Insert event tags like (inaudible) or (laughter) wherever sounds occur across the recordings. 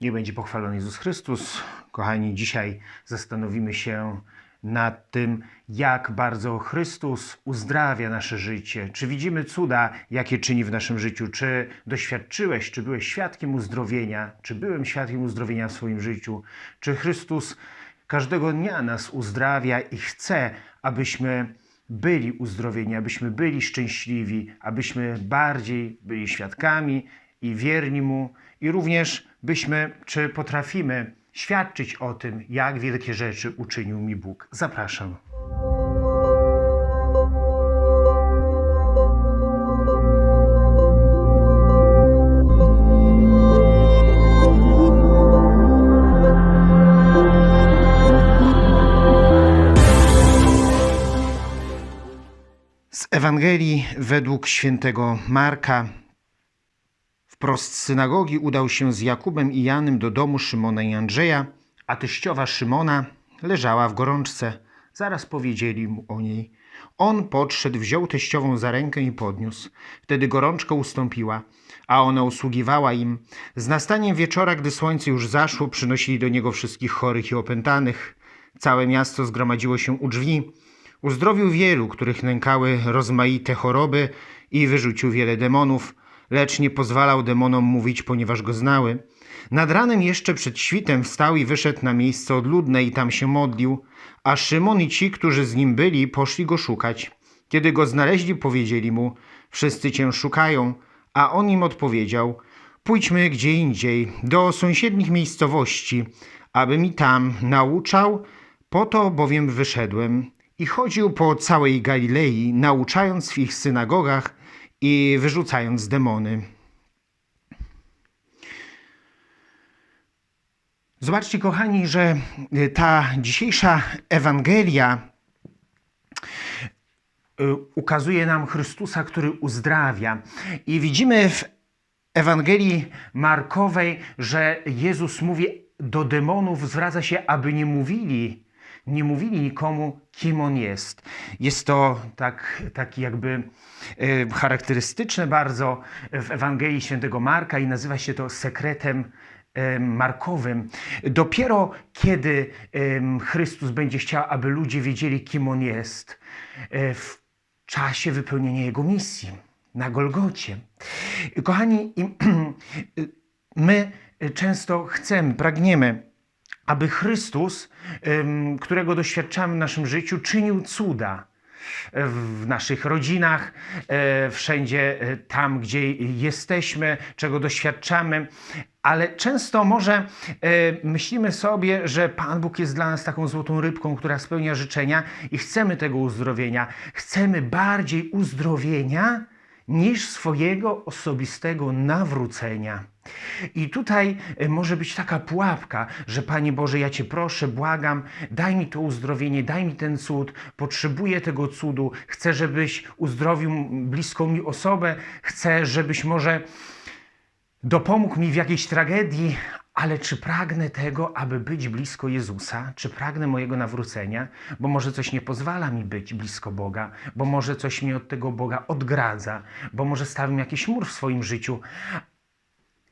Niech będzie pochwalony Jezus Chrystus. Kochani, dzisiaj zastanowimy się nad tym, jak bardzo Chrystus uzdrawia nasze życie. Czy widzimy cuda, jakie czyni w naszym życiu? Czy doświadczyłeś, czy byłeś świadkiem uzdrowienia? Czy byłem świadkiem uzdrowienia w swoim życiu? Czy Chrystus każdego dnia nas uzdrawia i chce, abyśmy byli uzdrowieni, abyśmy byli szczęśliwi, abyśmy bardziej byli świadkami i wierni Mu, i również byśmy, czy potrafimy świadczyć o tym, jak wielkie rzeczy uczynił mi Bóg. Zapraszam. Z Ewangelii według świętego Marka. Wprost z synagogi udał się z Jakubem i Janem do domu Szymona i Andrzeja, a teściowa Szymona leżała w gorączce. Zaraz powiedzieli mu o niej. On podszedł, wziął teściową za rękę i podniósł. Wtedy gorączka ustąpiła, a ona usługiwała im. Z nastaniem wieczora, gdy słońce już zaszło, przynosili do niego wszystkich chorych i opętanych. Całe miasto zgromadziło się u drzwi. Uzdrowił wielu, których nękały rozmaite choroby i wyrzucił wiele demonów, lecz nie pozwalał demonom mówić, ponieważ go znały. Nad ranem jeszcze przed świtem wstał i wyszedł na miejsce odludne i tam się modlił, a Szymon i ci, którzy z nim byli, poszli go szukać. Kiedy go znaleźli, powiedzieli mu, wszyscy cię szukają, a on im odpowiedział, pójdźmy gdzie indziej, do sąsiednich miejscowości, aby mi tam nauczał, po to bowiem wyszedłem. I chodził po całej Galilei, nauczając w ich synagogach i wyrzucając demony. Zobaczcie, kochani, że ta dzisiejsza Ewangelia y, ukazuje nam Chrystusa, który uzdrawia. I widzimy w Ewangelii Markowej, że Jezus mówi do demonów, zwraca się, aby nie mówili, nie mówili nikomu, kim on jest. Jest to tak, taki jakby e, charakterystyczne bardzo w Ewangelii Świętego Marka i nazywa się to sekretem e, Markowym. Dopiero kiedy em, Chrystus będzie chciał, aby ludzie wiedzieli, kim on jest, e, w czasie wypełnienia jego misji na Golgocie. Kochani, (clears throat) my często chcemy, pragniemy, aby Chrystus, którego doświadczamy w naszym życiu, czynił cuda w naszych rodzinach, e, wszędzie e, tam, gdzie jesteśmy, czego doświadczamy, ale często może e, myślimy sobie, że Pan Bóg jest dla nas taką złotą rybką, która spełnia życzenia i chcemy tego uzdrowienia. Chcemy bardziej uzdrowienia niż swojego osobistego nawrócenia. I tutaj e, może być taka pułapka, że Panie Boże, ja Cię proszę, błagam, daj mi to uzdrowienie, daj mi ten cud, potrzebuję tego cudu, chcę, żebyś uzdrowił bliską mi osobę, chcę, żebyś może dopomógł mi w jakiejś tragedii, ale czy pragnę tego, aby być blisko Jezusa? Czy pragnę mojego nawrócenia? Bo może coś nie pozwala mi być blisko Boga, bo może coś mnie od tego Boga odgradza, bo może stawiam jakiś mur w swoim życiu.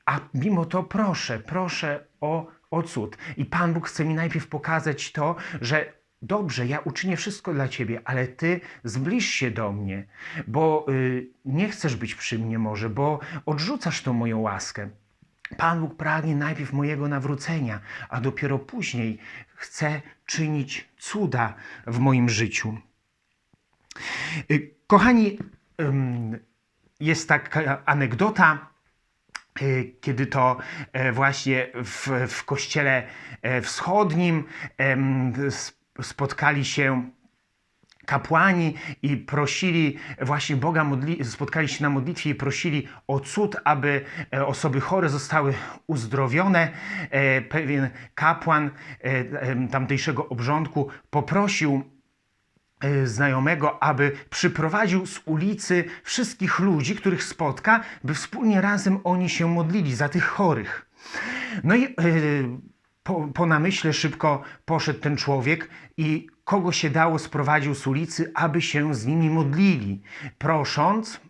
A mimo to proszę, proszę o, o cud. I Pan Bóg chce mi najpierw pokazać to, że dobrze, ja uczynię wszystko dla Ciebie, ale Ty zbliż się do mnie, bo y, nie chcesz być przy mnie może, bo odrzucasz tą moją łaskę. Pan Bóg pragnie najpierw mojego nawrócenia, a dopiero później chce czynić cuda w moim życiu. Y, Kochani, jest taka anegdota, y, kiedy to e, właśnie w, w kościele e, wschodnim spotkali się kapłani i prosili właśnie Boga, modli, spotkali się na modlitwie i prosili o cud, aby e, osoby chore zostały uzdrowione. E, Pewien kapłan e, tamtejszego obrządku poprosił znajomego, aby przyprowadził z ulicy wszystkich ludzi, których spotka, by wspólnie razem oni się modlili za tych chorych. No i po, po namyśle szybko poszedł ten człowiek i kogo się dało sprowadził z ulicy, aby się z nimi modlili, prosząc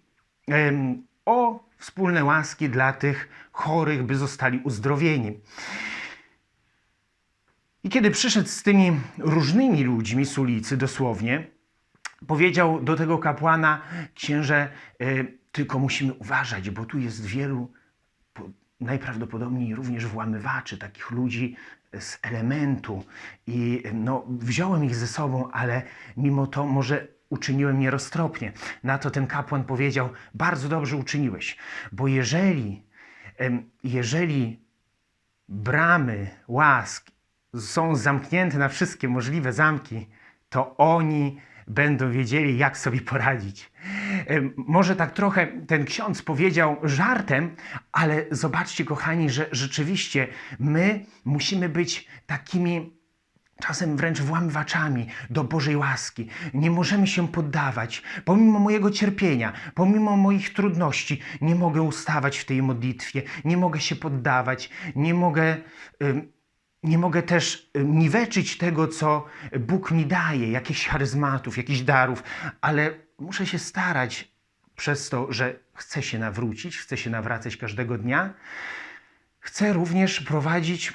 o wspólne łaski dla tych chorych, by zostali uzdrowieni. I kiedy przyszedł z tymi różnymi ludźmi z ulicy, dosłownie, powiedział do tego kapłana, księże, y, tylko musimy uważać, bo tu jest wielu, po- najprawdopodobniej również włamywaczy, takich ludzi z elementu. I no, wziąłem ich ze sobą, ale mimo to może uczyniłem nieroztropnie. Na to ten kapłan powiedział, bardzo dobrze uczyniłeś, bo jeżeli, jeżeli bramy łask są zamknięte na wszystkie możliwe zamki, to oni będą wiedzieli, jak sobie poradzić. Może tak trochę ten ksiądz powiedział żartem, ale zobaczcie, kochani, że rzeczywiście my musimy być takimi czasem wręcz włamywaczami do Bożej łaski. Nie możemy się poddawać. Pomimo mojego cierpienia, pomimo moich trudności, nie mogę ustawać w tej modlitwie, nie mogę się poddawać, nie mogę. nie mogę też niweczyć tego, co Bóg mi daje, jakichś charyzmatów, jakichś darów, ale muszę się starać przez to, że chcę się nawrócić, chcę się nawracać każdego dnia. Chcę również prowadzić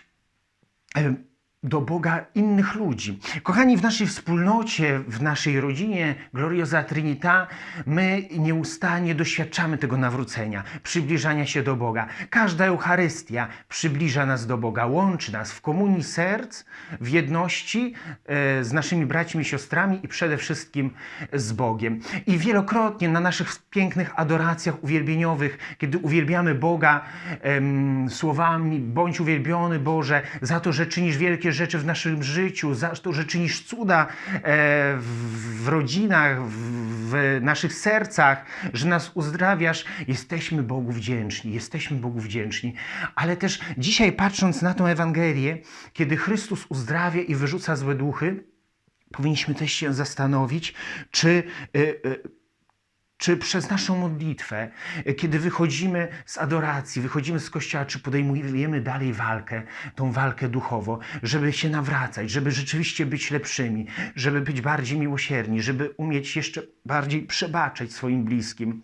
do Boga innych ludzi. Kochani, w naszej wspólnocie, w naszej rodzinie Gloriosa Trinita, my nieustannie doświadczamy tego nawrócenia, przybliżania się do Boga. Każda Eucharystia przybliża nas do Boga, łączy nas w komunii serc, w jedności e, z naszymi braćmi siostrami i przede wszystkim z Bogiem. I wielokrotnie na naszych pięknych adoracjach uwielbieniowych, kiedy uwielbiamy Boga em, słowami, bądź uwielbiony Boże, za to, że czynisz wielkie rzeczy w naszym życiu, za to, że czynisz cuda e, w, rodzinach, w, naszych sercach, że nas uzdrawiasz, jesteśmy Bogu wdzięczni, jesteśmy Bogu wdzięczni. Ale też dzisiaj patrząc na tę Ewangelię, kiedy Chrystus uzdrawia i wyrzuca złe duchy, powinniśmy też się zastanowić, czy, y, y, czy przez naszą modlitwę, y, kiedy wychodzimy z adoracji, wychodzimy z kościoła, czy podejmujemy dalej walkę, tą walkę duchowo, żeby się nawracać, żeby rzeczywiście być lepszymi, żeby być bardziej miłosierni, żeby umieć jeszcze bardziej przebaczać swoim bliskim,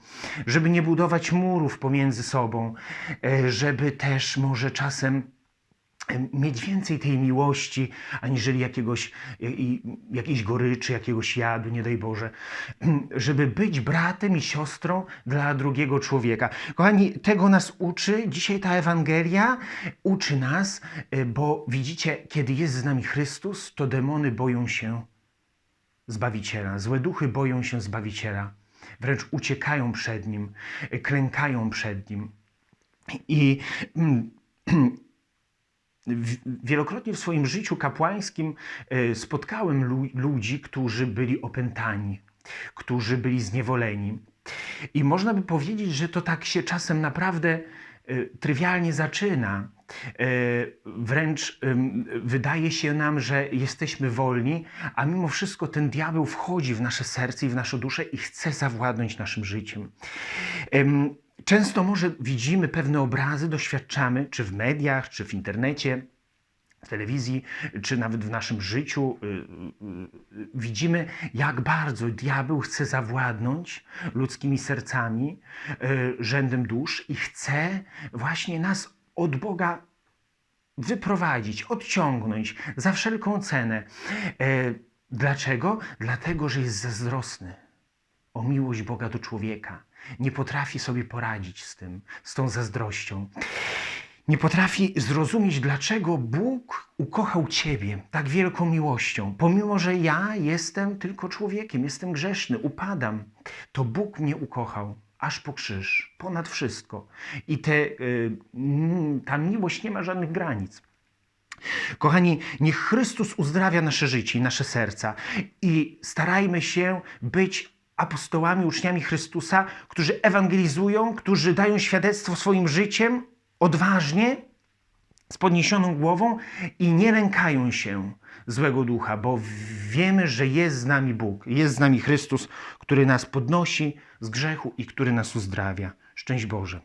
żeby nie budować murów pomiędzy sobą, y, żeby też może czasem mieć więcej tej miłości, aniżeli jakiegoś, i- jakiejś goryczy, jakiegoś jadu, nie daj Boże, żeby być bratem i siostrą dla drugiego człowieka. Kochani, tego nas uczy dzisiaj ta Ewangelia, uczy nas, y, bo widzicie, kiedy jest z nami Chrystus, to demony boją się Zbawiciela, złe duchy boją się Zbawiciela, wręcz uciekają przed Nim, y, klękają przed Nim. I (clears throat) Wielokrotnie w swoim życiu kapłańskim e, spotkałem lu- ludzi, którzy byli opętani, którzy byli zniewoleni. I można by powiedzieć, że to tak się czasem naprawdę e, trywialnie zaczyna. E, Wręcz wydaje się nam, że jesteśmy wolni, a mimo wszystko ten diabeł wchodzi w nasze serce i w naszą duszę i chce zawładnąć naszym życiem. Często może widzimy pewne obrazy, doświadczamy, czy w mediach, czy w internecie, w telewizji, czy nawet w naszym życiu, y, y, y, widzimy, jak bardzo diabeł chce zawładnąć ludzkimi sercami, rzędem dusz i chce właśnie nas od Boga wyprowadzić, odciągnąć za wszelką cenę. E, Dlaczego? Dlatego, że jest zazdrosny o miłość Boga do człowieka. Nie potrafi sobie poradzić z tym, z tą zazdrością. Nie potrafi zrozumieć, dlaczego Bóg ukochał Ciebie tak wielką miłością, pomimo że ja jestem tylko człowiekiem, jestem grzeszny, upadam. To Bóg mnie ukochał aż po krzyż, ponad wszystko. I te, y, ta miłość nie ma żadnych granic. Kochani, niech Chrystus uzdrawia nasze życie i nasze serca i starajmy się być apostołami, uczniami Chrystusa, którzy ewangelizują, którzy dają świadectwo swoim życiem odważnie, z podniesioną głową i nie lękają się złego ducha, bo wiemy, że jest z nami Bóg, jest z nami Chrystus, który nas podnosi z grzechu i który nas uzdrawia. Szczęść Boże.